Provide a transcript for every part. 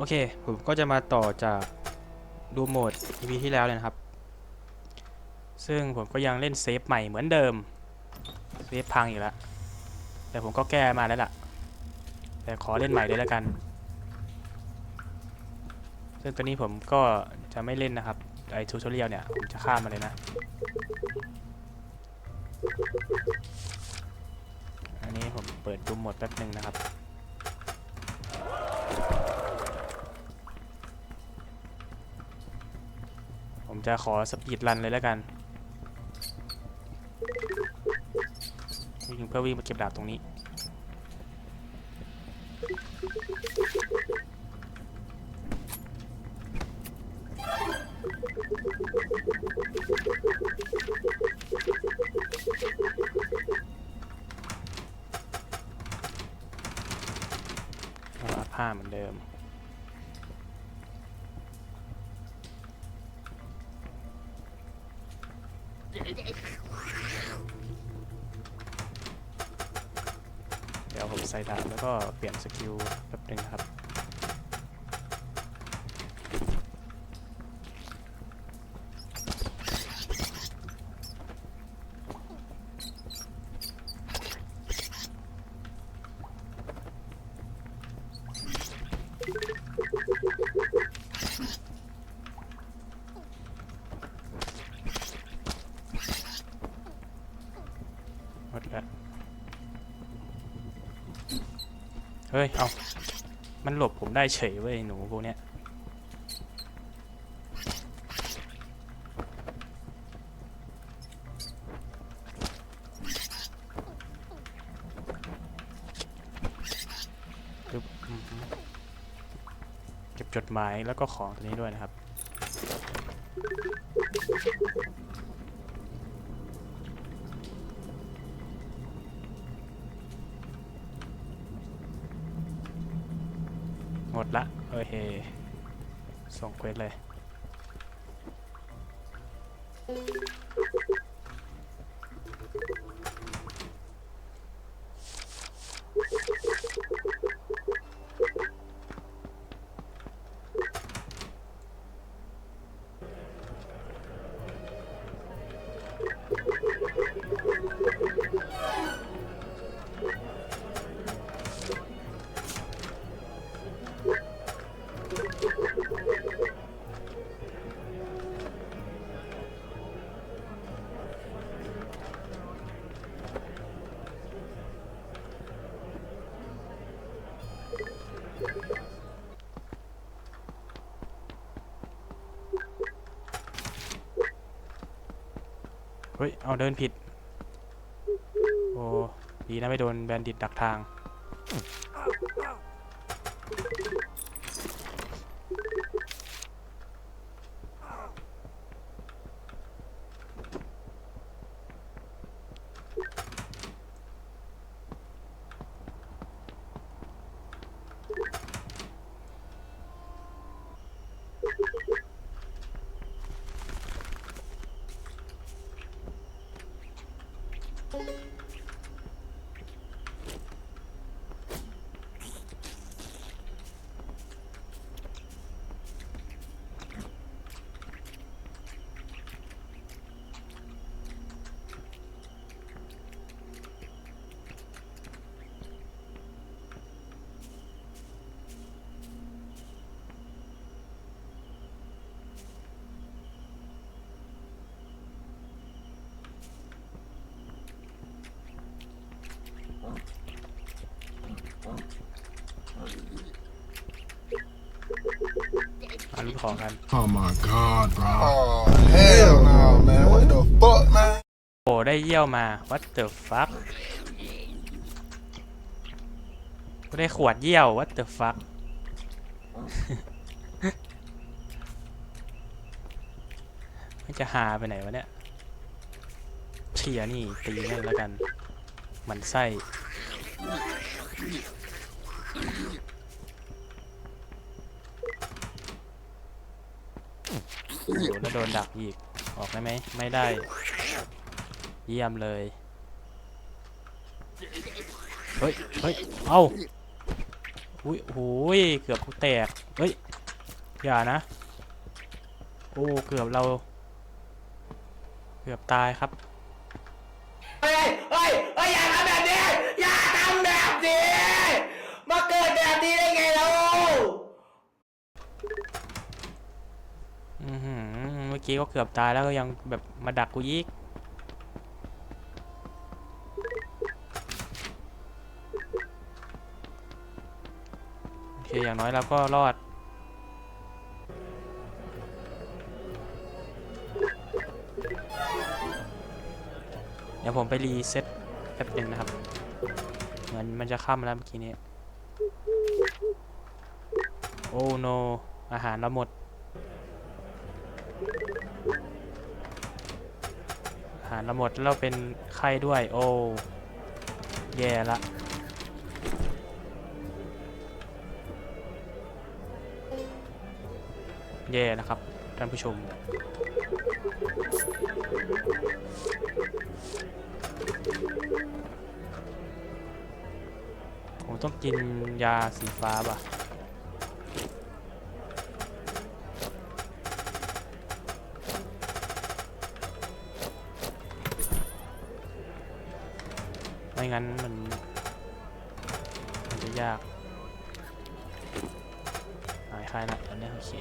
โอเค ผมก็จะมาต่อจากดูโหมด EP ที่แล้วเลยนะครับ ซึ่งผมก็ยังเล่นเซฟใหม่เหมือนเดิม เซฟพังอีกแล้ว แต่ผมก็แก้มาแล้วล่ะ แต่ขอเล่นใหม่เลยแล้วกัน ซึ่งตัวนี้ผมก็จะไม่เล่นนะครับ ไอทูทอเรียลเนี่ย ผมจะข้ามมาเลยนะ อันนี้ผมเปิดดูโหมดแป๊บหนึ่งนะครับ จะขอสปีดรันเลยแล้วกัน วิ่งเพื่อวิ่งมาเก็บดาบตรงนี้ ดี๋ยวผมใส่ดาบแล้วก็เปลี่ยนสกิลแป๊บนึงครับ ฮ้ย เอา มันหลบผมได้เฉยเว้ยหนูพวกเนี้ย เก็บจดหมายแล้วก็ของตัวนี้ด้วยนะครับ ละโอส่งเควสเลย ฮ้ย เอาเดินผิด โอ้ ดีนะไม่โดนแบนดิตดักทาง มาลุ้นของกัน Oh my god, bro. Oh hell no, man! What the fuck, man? โอ้ได้เยี่ยวมา what the fuck กูได้ขวดเยี่ยว what the fuck มันจะหาไปไหนวะเนี่ยเชียนี่ตีแม่งแล้วกันมันไส้ โอ้โหแล้วโดนดักอีก ออกได้ไหม ไม่ได้ เยี่ยมเลย เฮ้ย เฮ้ย เอ้าอุ้ยโอ้ย เกือบกูแตก เฮ้ย อย่านะ โอ้ เกือบเรา เกือบตายครับ เฮ้ย เฮ้ย เฮ้ย อย่าทำแบบนี้ อย่าทำแบบนี้ มาเกิดแบบนี้ได้ไงเรา อือหือเมื่อ กี้ก็เกือบตายแล้วก็ยังแบบมาดักกูอีกโอเคอย่างน้อยเราก็รอดเดี๋ยวผมไปรีเซ็ตแป๊บหนึงนะครับ เหมือนมันจะค่ำแล้วเมื่อกี้นี้ โอ้โน อาหารเราหมดารเราหมดเราเป็นไข้ด้วย โอ้แย่ละแย่นะครับ ท่านผู้ชม ผมต้องกินยาสีฟ้าป่ะ ไม่งั้นมันมันจะยากหายคลายและอันนี้โอเค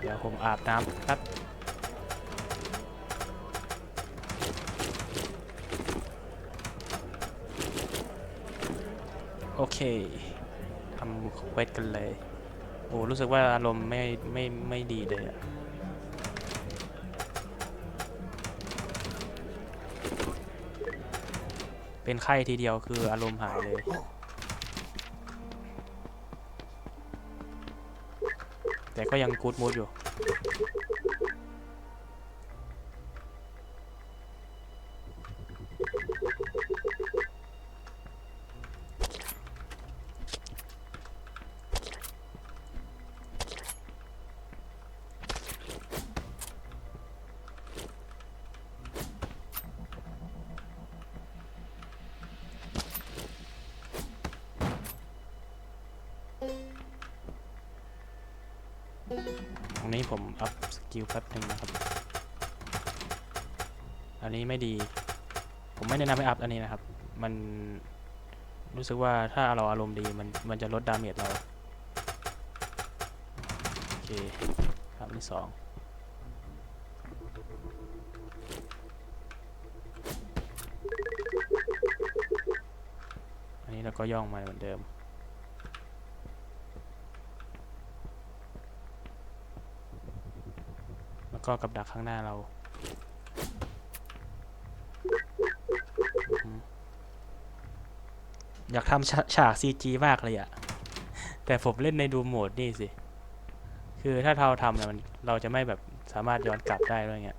เดี๋ยวผมอาบน้ำครับโอเคทำเวสกันเลย โอ้ รู้สึกว่าอารมณ์ไม่ไม่ไม่ดีเลยอะ เป็นไข้ทีเดียวคืออารมณ์หายเลย แต่ก็ยังกูดมูดอยู่ นี้ผมอัพสกิลแป๊บหนึ่งนะครับ อันนี้ไม่ดี ผมไม่แนะนำให้อัพอันนี้นะครับ มันรู้สึกว่าถ้าเราอารมณ์ดีมันมันจะลดดาเมจเรา โอเคครับอันที่สองอันนี้เราก็ย่องมาเหมือนเดิม แล้ว ก็กับดักข้างหน้าเราอยากทำฉาก CG มากเลยอะแต่ผมเล่นในดูโหมดนี่สิ คือถ้าเราทำเนี่ยมันเราจะไม่แบบสามารถย้อนกลับได้ด้วยเงี้ย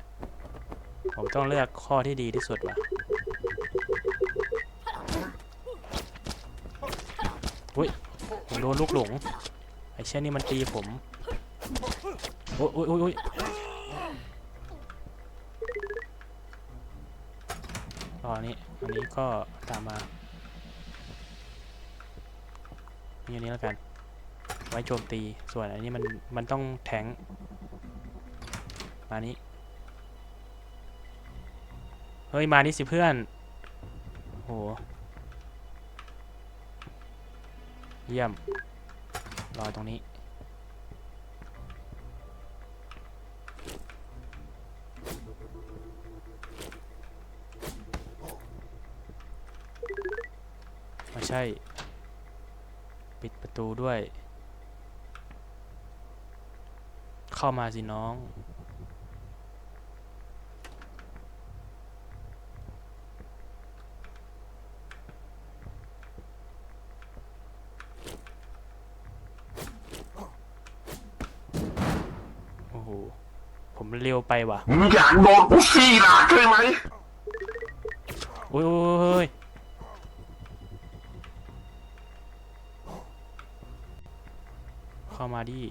ผมต้องเลือกข้อที่ดีที่สุดว่ะอุ้ยผมโดนลูกหลง ไอ้เช่นนี่มันตีผม โอ้ยโอ้ยโอ้ยโอ้ย ก็อันนี้อันนี้ก็ตามมาอันนี้แล้วกัน ไว้โจมตีส่วนอันนี้มันมันต้องแทงมานี้ เฮ้ย มานี่สิเพื่อนโหเยี่ยมรอตรงนี้ ช่ ปิดประตูด้วย เข้ามาสิน้อง โอ้โห ผมเร็วไปว่ะ มึงอยากโดนกูซี่หนักใช่ไหม โอ้ยโอ้ยโอ้ยเข้ามาดิ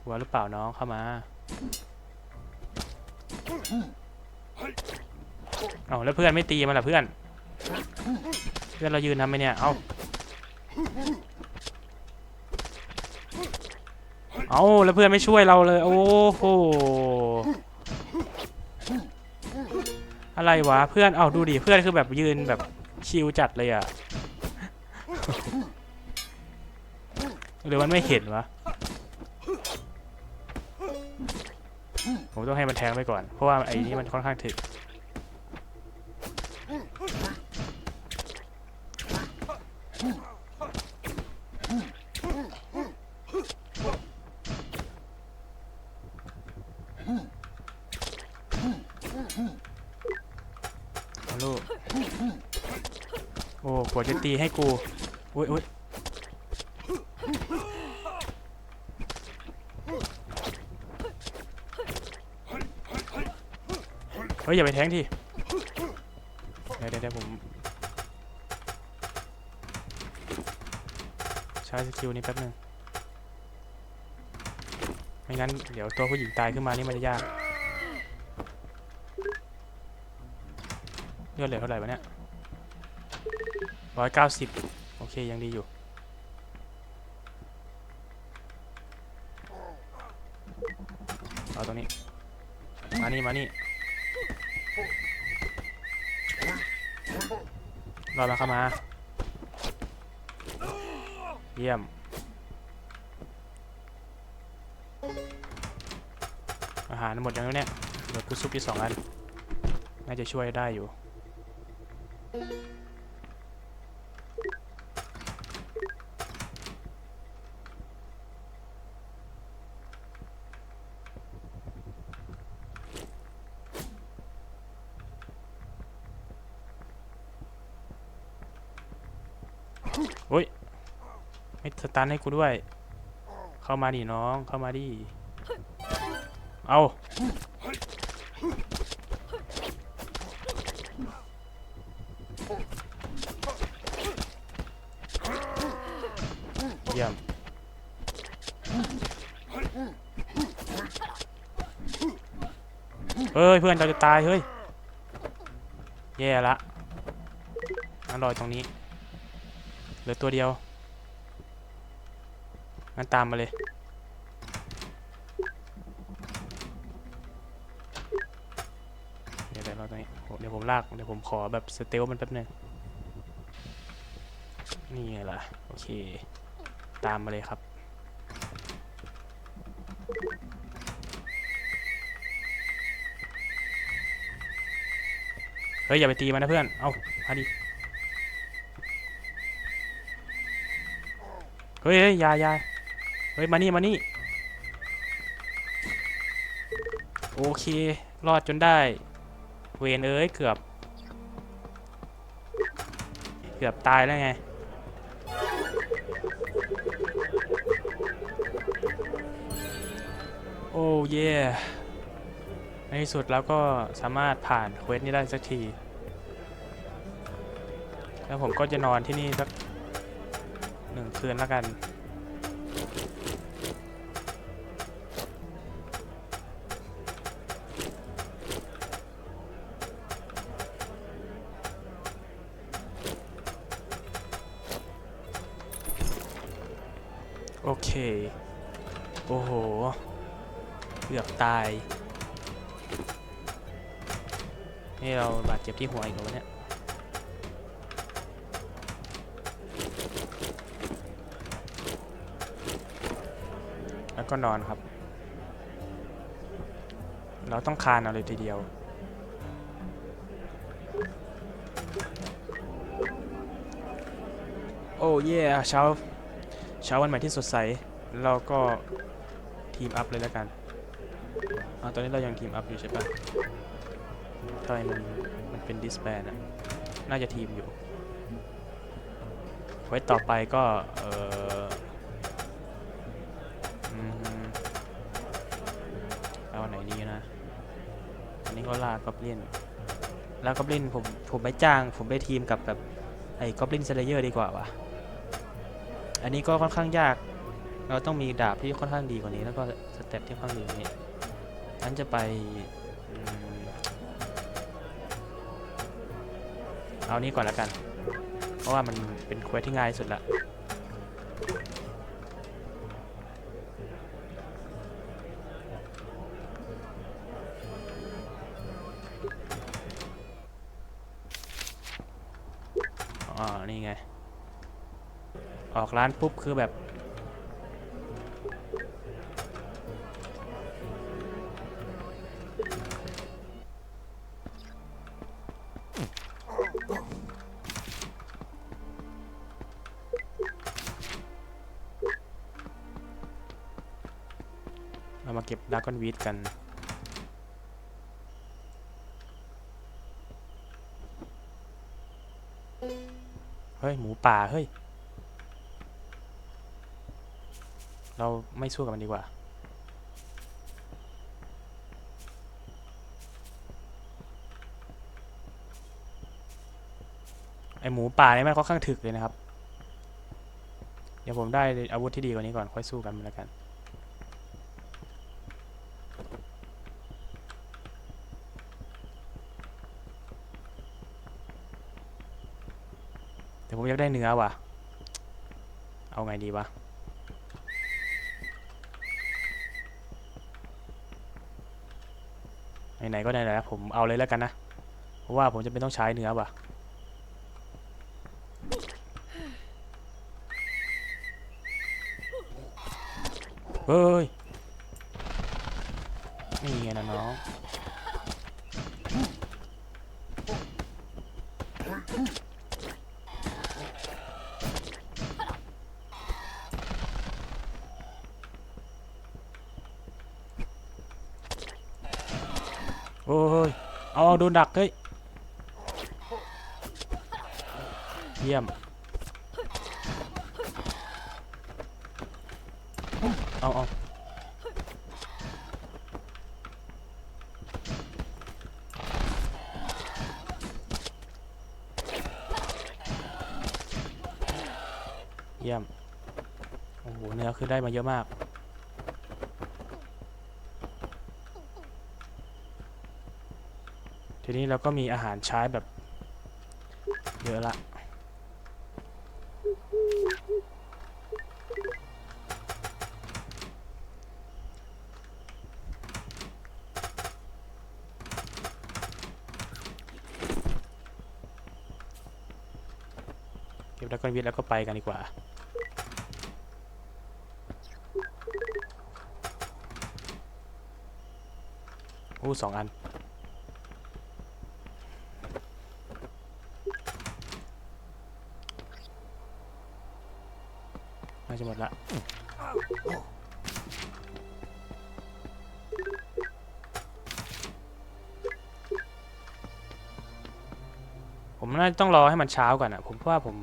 กลัวหรือเปล่าน้องเข้ามา เอาแล้วเพื่อนไม่ตีมันล่ะเพื่อน เพื่อนเรายืนทำไมเนี่ย เอาเอาแล้วเพื่อนไม่ช่วยเราเลย โอ้โหอะไรวะเพื่อนเอาดูดิเพื่อนคือแบบยืนแบบชิลจัดเลยอะ หรือมันไม่เห็นวะผมต้องให้มันแทงไปก่อน เพราะว่าไอ้นี่มันค่อนข้างถึกลูกโอ้กว่าจะตีให้กู อุ้ยอุ้ย เฮ้ยอย่าไปแทงทีเดี๋ยวเดี๋ยวผมใช้สกิลนี้แป๊บนึงไม่งั้นเดี๋ยวตัวผู้หญิงตายขึ้นมานี่มันจะยากเลือดเหลือเท่าไหร่วะเนี่ยร้อยเก้าสิบโอเคยังดีอยู่เอาตรงนี้ มานี่ มานี่ รอแล้วเข้ามา เยี่ยม อาหารหมดยังเนี่ยเหลือกูซุปอีกสองอัน น่าจะช่วยได้อยู่ สตันให้กูด้วย เข้ามาดิน้องเข้ามาดิเอาเยี่ยมเฮ้ย เพื่อนเราจะตาย เฮ้ย แย่ละงั้นรอตรงนี้ เหลือตัวเดียว งั้นตามมาเลย เดี๋ยวเดี๋ยวเราตรงนี้เดี๋ยวผมลาก เดี๋ยวผมขอแบบสเตลมันแป๊บนึง นี่ไงล่ะ โอเค ตามมาเลยครับเฮ้ยอย่าไปตีมันนะเพื่อน เอามาดิ เฮ้ยเฮ้ยยายา เฮ้ยมานี่มานี่โอเครอดจนได้ เวนเอ้ยเกือบ เกือบตายแล้วไงโอ้เย่ในที่สุดแล้วก็สามารถผ่านเควสนี้ได้สักที แล้วผมก็จะนอนที่นี่สักหนึ่งคืนแล้วกัน โอเคโอ้โหเกือบตาย นี่เราบาดเจ็บที่หัวอีกแล้วเนี่ย แล้วก็นอนครับ เราต้องคานเอาเลยทีเดียวโอ้เย่เช้า เช้าวันใหม่ที่สดใส เราก็ทีมอัพเลยแล้วกันอาตอนนี้เรายังทีมอัพอยู่ใช่ปะทำไมมันมันเป็นดิสแบนอะน่าจะทีมอยู่ ไว้ต่อไปก็ เออเอาไหนดีนะ อันนี้ก็ลากอบลินลากอบลินผมผมไปจ้าง ผมไปทีมกับแบบไอ้กอบลินเซเลเยอร์ดีกว่าวะ อันนี้ก็ค่อนข้างยาก เราต้องมีดาบที่ค่อนข้างดีกว่านี้ แล้วก็สเต็ปที่ค่อนข้างดีกว่านี้นั้นจะไปเอานี้ก่อนแล้วกัน เพราะว่ามันเป็นเควสที่ง่ายสุดละ อ๋อ นี่ไง ออกร้านปุ๊บคือแบบ เรามาเก็บดากอนวีดกันเฮ้ย หมูป่า เฮ้ย เราไม่สู้กับมันดีกว่า ไอหมูป่านี่มันค่อนข้างถึกเลยนะครับ เดี๋ยวผมได้อาวุธที่ดีกว่านี้ก่อนค่อยสู้กันแล้วกันแต่ผมอยากได้เนื้อว่ะ เอาไงดีวะ ไหนๆก็ไหนๆแล้วผมเอาเลยแล้วกันนะ เพราะว่าผมจะเป็นต้องใช้เนื้อว่ะเฮ้ยนี่ไงนะน้อง โอ้ย เอาเอา โดนดักเฮ้ยเยี่ยม เอาเอาเยี่ยม โอ้โห เนื้อคือได้มาเยอะมาก ทีนี้เราก็มีอาหารใช้แบบเยอะละเก็บดักกอนวิทแล้วก็ไปกันดีกว่าโอ้สองอัน น่าจะหมดละผมน่าจะต้องรอให้มันเช้าก่อนอะ ผมเพราะว่าผม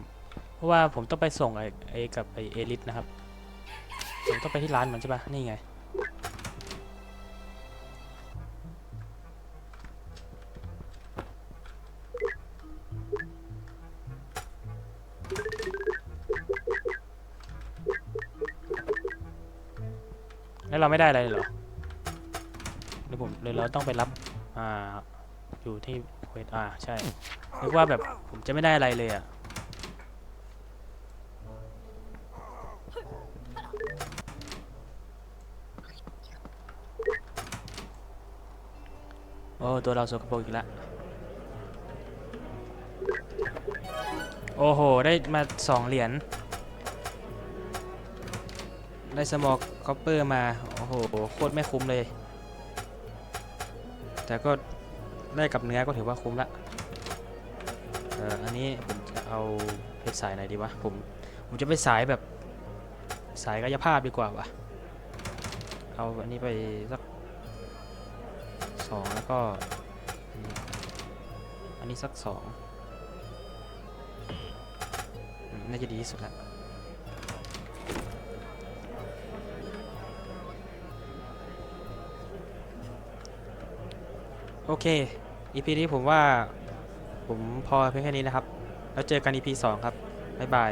เพราะว่าผมต้องไปส่งไอ้ไอ้กับไอ้เอลิสนะครับ ผมต้องไปที่ร้านมันใช่ปะนี่ไง แล้วเราไม่ได้อะไรเหรอหรือผมหรือเราต้องไปรับ อ่า อยู่ที่เควสอ่าใช่นึกว่าแบบผมจะไม่ได้อะไรเลยอะโอ้ตัวเราสกปรกอีกแล้วโอ้โห ได้มาสองเหรียญ ได้สมอกคอปเปอร์มา โอ้โห โคตรไม่คุ้มเลย แต่ก็ได้กับเนื้อก็ถือว่าคุ้มละเอออันนี้ผมจะเอาเพชรสายไหนดีวะ ผม ผมจะไปสายแบบสายกายภาพดีกว่าวะเอาอันนี้ไปสักสองแล้วก็ อันนี้อันนี้สักสองน่าจะดีที่สุดละ โอเค EP นี้ผมว่าผมพอเพียงแค่นี้นะครับ แล้วเจอกัน EP 2 ครับ บ๊ายบาย